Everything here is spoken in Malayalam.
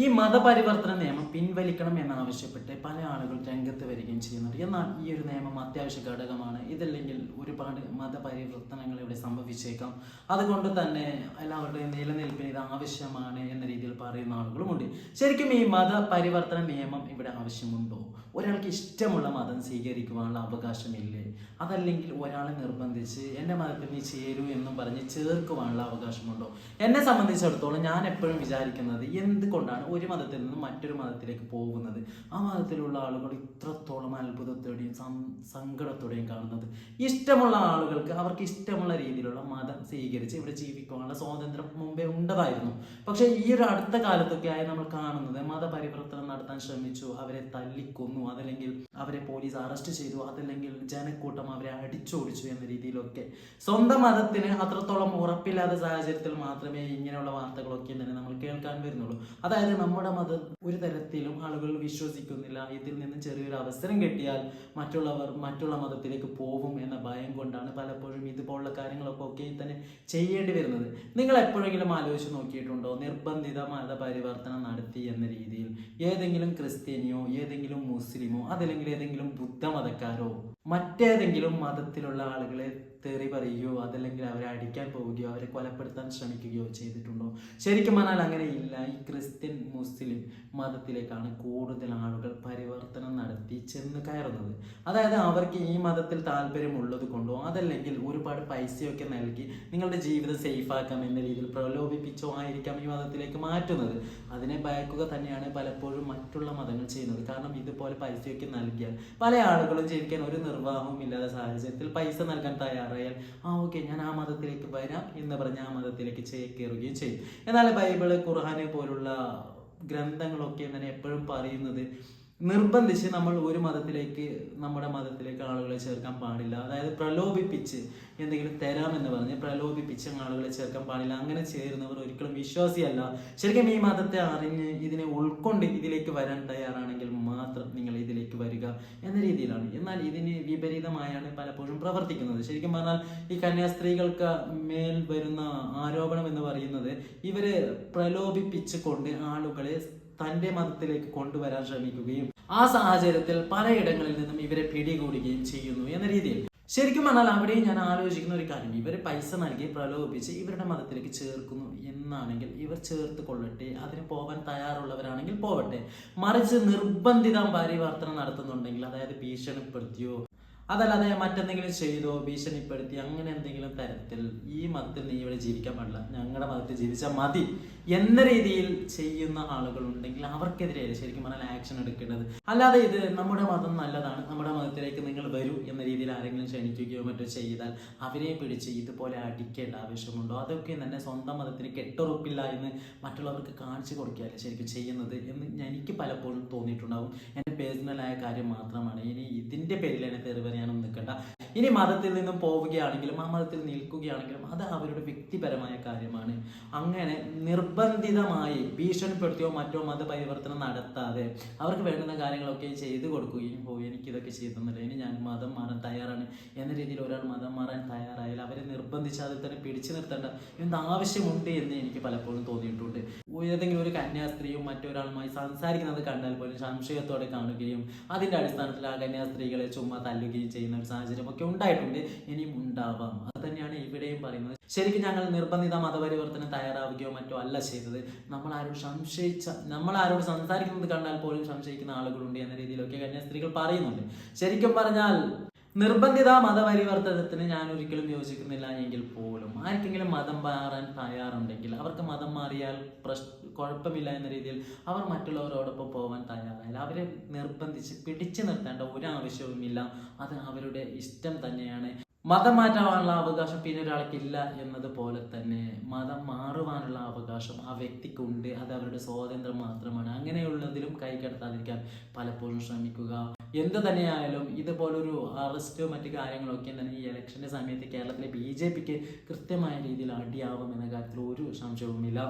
ഈ മതപരിവർത്തന നിയമം പിൻവലിക്കണം എന്നാവശ്യപ്പെട്ട് പല ആളുകൾ രംഗത്ത് വരികയും ചെയ്യുന്നുണ്ട്. എന്നാൽ ഈ ഒരു നിയമം അത്യാവശ്യ ഘടകമാണ്. ഇതല്ലെങ്കിൽ ഒരുപാട് മതപരിവർത്തനങ്ങൾ ഇവിടെ സംഭവിച്ചേക്കാം. അതുകൊണ്ട് തന്നെ എല്ലാവരുടെയും നിലനിൽപ്പിന് ഇത് ആവശ്യമാണ് എന്ന രീതിയിൽ പറയുന്ന ആളുകളുമുണ്ട്. ശരിക്കും ഈ മതപരിവർത്തന നിയമം ഇവിടെ ആവശ്യമുണ്ടോ? ഒരാൾക്ക് ഇഷ്ടമുള്ള മതം സ്വീകരിക്കുവാനുള്ള അവകാശമില്ലേ? അതല്ലെങ്കിൽ ഒരാളെ നിർബന്ധിച്ച് എന്റെ മതത്തിൽ നീ ചേരൂ എന്നും പറഞ്ഞ് ചേർക്കുവാനുള്ള അവകാശമുണ്ടോ? എന്നെ സംബന്ധിച്ചിടത്തോളം ഞാൻ എപ്പോഴും വിചാരിക്കുന്നത് എന്തുകൊണ്ടാണ് ഒരു മതത്തിൽ നിന്ന് മറ്റൊരു മതത്തിലേക്ക് പോകുന്നത്? ആ മതത്തിലുള്ള ആളുകൾ ഇത്രത്തോളം അത്ഭുതത്തോടെയും സങ്കടത്തോടെയും കാണുന്നത്. ഇഷ്ടമുള്ള ആളുകൾക്ക് അവർക്ക് ഇഷ്ടമുള്ള രീതിയിലുള്ള മതം സ്വീകരിച്ച് ഇവിടെ ജീവിക്കുവാനുള്ള സ്വാതന്ത്ര്യം മുമ്പേ ഉണ്ടതായിരുന്നു. പക്ഷേ ഈ ഒരു അടുത്ത കാലത്തൊക്കെ ആയി നമ്മൾ കാണുന്നത് മതപരിവർത്തനം നടത്താൻ ശ്രമിച്ചു അവരെ തല്ലിക്കൊന്നു അതല്ലെങ്കിൽ അവരെ പോലീസ് അറസ്റ്റ് ചെയ്തു അതല്ലെങ്കിൽ ജനക്കൂട്ടം അവരെ അടിച്ചോടിച്ചു എന്ന രീതിയിലൊക്കെ. സ്വന്തം മതത്തിന് അത്രത്തോളം ഉറപ്പില്ലാത്ത സാഹചര്യത്തിൽ മാത്രമേ ഇങ്ങനെയുള്ള വാർത്തകളൊക്കെ തന്നെ നമ്മൾ കേൾക്കാൻ വരുന്നുള്ളൂ. അതായത് നമ്മുടെ മതം ഒരു തരത്തിലും ആളുകൾ വിശ്വസിക്കുന്നില്ല. ഇതിൽ നിന്ന് ചെറിയൊരു അവസരം കിട്ടിയാൽ മറ്റുള്ളവർ മറ്റുള്ള മതത്തിലേക്ക് പോകും എന്ന ഭയം കൊണ്ടാണ് പലപ്പോഴും ഇതുപോലുള്ള കാര്യങ്ങളൊക്കെ ഒക്കെ തന്നെ ചെയ്യേണ്ടി വരുന്നത്. നിങ്ങൾ എപ്പോഴെങ്കിലും ആലോചിച്ച് നോക്കിയിട്ടുണ്ടോ? നിർബന്ധിത മതപരിവർത്തനം നടത്തി എന്ന രീതിയിൽ ഏതെങ്കിലും ക്രിസ്ത്യനിയോ ഏതെങ്കിലും മുസ്ലിമോ അതല്ലെങ്കിൽ ഏതെങ്കിലും ബുദ്ധമതക്കാരോ മറ്റേതെങ്കിലും മതത്തിലുള്ള ആളുകളെ തെറി പറയുകയോ അതല്ലെങ്കിൽ അവരെ അടിക്കാൻ പോവുകയോ അവരെ കൊലപ്പെടുത്താൻ ശ്രമിക്കുകയോ ചെയ്തിട്ടുണ്ടോ? ശരിക്കും പറഞ്ഞാൽ അങ്ങനെ ഇല്ല ഈ ക്രിസ്ത്യൻ മുസ്ലിം മതത്തിലേക്കാണ് കൂടുതൽ ആളുകൾ പരിവർത്തനം നടത്തി ചെന്ന് കയറുന്നത്. അതായത് അവർക്ക് ഈ മതത്തിൽ താല്പര്യമുള്ളത് കൊണ്ടോ അതല്ലെങ്കിൽ ഒരുപാട് പൈസയൊക്കെ നൽകി നിങ്ങളുടെ ജീവിതം സേഫാക്കാം എന്ന രീതിയിൽ പ്രലോഭിപ്പിച്ചോ ആയിരിക്കാം ഈ മതത്തിലേക്ക് മാറ്റുന്നത്. അതിനെ ഭയക്കുക തന്നെയാണ് പലപ്പോഴും ചെയ്യുന്നത്. കാരണം ഇതുപോലെ പൈസയൊക്കെ നൽകിയാൽ പല ആളുകളും ജീവിക്കാൻ ഒരു നിർവാഹവും ഇല്ലാത്ത സാഹചര്യത്തിൽ പൈസ നൽകാൻ തയ്യാറായാൽ ആ ഓക്കെ ഞാൻ ആ മതത്തിലേക്ക് വരാം എന്ന് പറഞ്ഞ് ആ മതത്തിലേക്ക് ചേക്കേറുകയും ചെയ്യും. എന്നാൽ ബൈബിൾ ഖുർഹാനെ പോലുള്ള ഗ്രന്ഥങ്ങളൊക്കെ തന്നെ എപ്പോഴും പറയുന്നത് നിർബന്ധിച്ച് നമ്മൾ ഒരു മതത്തിലേക്ക് നമ്മുടെ മതത്തിലേക്ക് ആളുകളെ ചേർക്കാൻ പാടില്ല. അതായത് പ്രലോഭിപ്പിച്ച് എന്തെങ്കിലും തരാമെന്ന് പറഞ്ഞ് പ്രലോഭിപ്പിച്ച് ആളുകളെ ചേർക്കാൻ പാടില്ല. അങ്ങനെ ചേരുന്നവർ ഒരിക്കലും വിശ്വാസിയല്ല. ശരിക്കും ഈ മതത്തെ അറിഞ്ഞ് ഇതിനെ ഉൾക്കൊണ്ട് ഇതിലേക്ക് വരാൻ തയ്യാറാണെങ്കിൽ മാത്രം നിങ്ങൾ ഇതിലേക്ക് വരിക എന്ന രീതിയിലാണ്. എന്നാൽ ഇതിന് വിപരീതമായാണ് പലപ്പോഴും പ്രവർത്തിക്കുന്നത്. ശരിക്കും പറഞ്ഞാൽ ഈ കന്യാസ്ത്രീകൾക്ക് മേൽ വരുന്ന ആരോപണം എന്ന് പറയുന്നത് ഇവരെ പ്രലോഭിപ്പിച്ചുകൊണ്ട് ആളുകളെ തന്റെ മതത്തിലേക്ക് കൊണ്ടുവരാൻ ശ്രമിക്കുകയും ആ സാഹചര്യത്തിൽ പലയിടങ്ങളിൽ നിന്നും ഇവരെ പിടികൂടുകയും ചെയ്യുന്നു എന്ന രീതിയിൽ. ശരിക്കും പറഞ്ഞാൽ അവിടെയും ഞാൻ ആലോചിക്കുന്ന ഒരു കാര്യം. ഇവർ പൈസ നൽകി പ്രലോഭിപ്പിച്ച് ഇവരുടെ മതത്തിലേക്ക് ചേർക്കുന്നു എന്നാണെങ്കിൽ ഇവർ ചേർത്ത് കൊള്ളട്ടെ അതിന് പോകാൻ തയ്യാറുള്ളവരാണെങ്കിൽ പോവട്ടെ. മറിച്ച് നിർബന്ധിത പരിവർത്തനം നടത്തുന്നുണ്ടെങ്കിൽ അതായത് ഭീഷണിപ്പെടുത്തിയോ അതല്ലാതെ മറ്റെന്തെങ്കിലും ചെയ്തോ ഭീഷണിപ്പെടുത്തി അങ്ങനെ എന്തെങ്കിലും തരത്തിൽ ഈ മതത്തിൽ നീ ഇവിടെ ജീവിക്കാൻ പാടില്ല. ഞങ്ങളുടെ മതത്തിൽ ജീവിച്ചാൽ മതി എന്ന രീതിയിൽ ചെയ്യുന്ന ആളുകൾ ഉണ്ടെങ്കിൽ അവർക്കെതിരെ ശരിക്കും പറഞ്ഞാൽ ആക്ഷൻ എടുക്കേണ്ടത്. അല്ലാതെ ഇത് നമ്മുടെ മതം നല്ലതാണ് നമ്മുടെ മതത്തിലേക്ക് നിങ്ങൾ വരൂ എന്ന രീതിയിൽ ആരെങ്കിലും ക്ഷണിക്കുകയോ മറ്റോ ചെയ്താൽ അവരെ പിടിച്ച് ഇതുപോലെ അടിക്കേണ്ട ആവശ്യമുണ്ടോ? അതൊക്കെ തന്നെ സ്വന്തം മതത്തിന് കെട്ടുറപ്പില്ല എന്ന് മറ്റുള്ളവർക്ക് കാണിച്ചു കൊടുക്കുകയല്ലേ ശരിക്കും ചെയ്യുന്നത് എന്ന് എനിക്ക് പലപ്പോഴും തോന്നിയിട്ടുണ്ടാവും. എന്റെ പേഴ്സണലായ കാര്യം മാത്രമാണ്. ഇനി ഇതിന്റെ പേരിൽ എന്നെ തെറി പറയാനൊന്നും നിൽക്കണ്ട. ഇനി മതത്തിൽ നിന്നും പോവുകയാണെങ്കിലും ആ മതത്തിൽ നിൽക്കുകയാണെങ്കിലും അത് അവരുടെ വ്യക്തിപരമായ കാര്യമാണ്. അങ്ങനെ നിർബന്ധിതമായി ഭീഷണിപ്പെടുത്തിയോ മറ്റോ മതപരിവർത്തനം നടത്താതെ അവർക്ക് വേണ്ടുന്ന കാര്യങ്ങളൊക്കെ ചെയ്തു കൊടുക്കുകയും ഓ എനിക്കിതൊക്കെ ചെയ്തെന്നില്ല. ഇനി ഞാൻ മതം മാറാൻ തയ്യാറാണ്. എന്ന രീതിയിൽ ഒരാൾ മതം മാറാൻ തയ്യാറായാൽ അവരെ നിർബന്ധിച്ച് അതിൽ തന്നെ പിടിച്ചു നിർത്തേണ്ട എന്ത് ആവശ്യമുണ്ട് എന്ന് എനിക്ക് പലപ്പോഴും തോന്നിയിട്ടുണ്ട്. ഏതെങ്കിലും ഒരു കന്യാസ്ത്രീയും മറ്റൊരാളുമായി സംസാരിക്കുന്നത് കണ്ടാൽ പോലും സംശയത്തോടെ കാണുകയും അതിന്റെ അടിസ്ഥാനത്തിൽ ആ കന്യാസ്ത്രീകളെ ചുമ്മാ തല്ലുകയും ചെയ്യുന്ന ഒരു സാഹചര്യം ഒക്കെ ഉണ്ടായിട്ടുണ്ട്. ഇനിയും ഉണ്ടാവാം. അത് തന്നെയാണ് ഇവിടെയും പറയുന്നത്. ശരിക്കും ഞങ്ങൾ നിർബന്ധിത മതപരിവർത്തനം തയ്യാറാവുകയോ മറ്റോ അല്ല ചെയ്തത്. നമ്മൾ ആരോട് സംശയിച്ച നമ്മൾ ആരോട് സംസാരിക്കുന്നത് കണ്ടാൽ പോലും സംശയിക്കുന്ന ആളുകളുണ്ട് എന്ന രീതിയിലൊക്കെ കന്യാസ്ത്രീകൾ പറയുന്നുണ്ട്. ശരിക്കും പറഞ്ഞാൽ നിർബന്ധിത മതപരിവർത്തനത്തിന് ഞാൻ ഒരിക്കലും യോജിക്കുന്നില്ല എങ്കിൽ പോലും. ആർക്കെങ്കിലും മതം മാറാൻ തയ്യാറുണ്ടെങ്കിൽ അവർക്ക് മതം മാറിയാൽ പ്രശ് കുഴപ്പമില്ല എന്ന രീതിയിൽ അവർ മറ്റുള്ളവരോടൊപ്പം പോകാൻ തയ്യാറായാൽ അവരെ നിർബന്ധിച്ച് പിടിച്ചു നിർത്തേണ്ട ഒരു ആവശ്യവുമില്ല അത് അവരുടെ ഇഷ്ടം തന്നെയാണ്. മതം മാറ്റാനുള്ള അവകാശം പിന്നെ ഒരാൾക്കില്ല എന്നതുപോലെ തന്നെ മതം മാറുവാനുള്ള അവകാശം ആ വ്യക്തിക്കുണ്ട്. അത് അവരുടെ സ്വാതന്ത്ര്യം മാത്രമാണ്. അങ്ങനെയുള്ളതിലും കൈ കടത്താതിരിക്കാൻ പലപ്പോഴും ശ്രമിക്കുക. എന്ത് തന്നെയായാലും ഇതുപോലൊരു അറസ്റ്റോ മറ്റു കാര്യങ്ങളൊക്കെ തന്നെ ഈ ഇലക്ഷന്റെ സമയത്ത് കേരളത്തിലെ ബി ജെ പിക്ക് കൃത്യമായ രീതിയിൽ അടിയാവും എന്ന കാര്യത്തിൽ ഒരു സംശയവുമില്ല.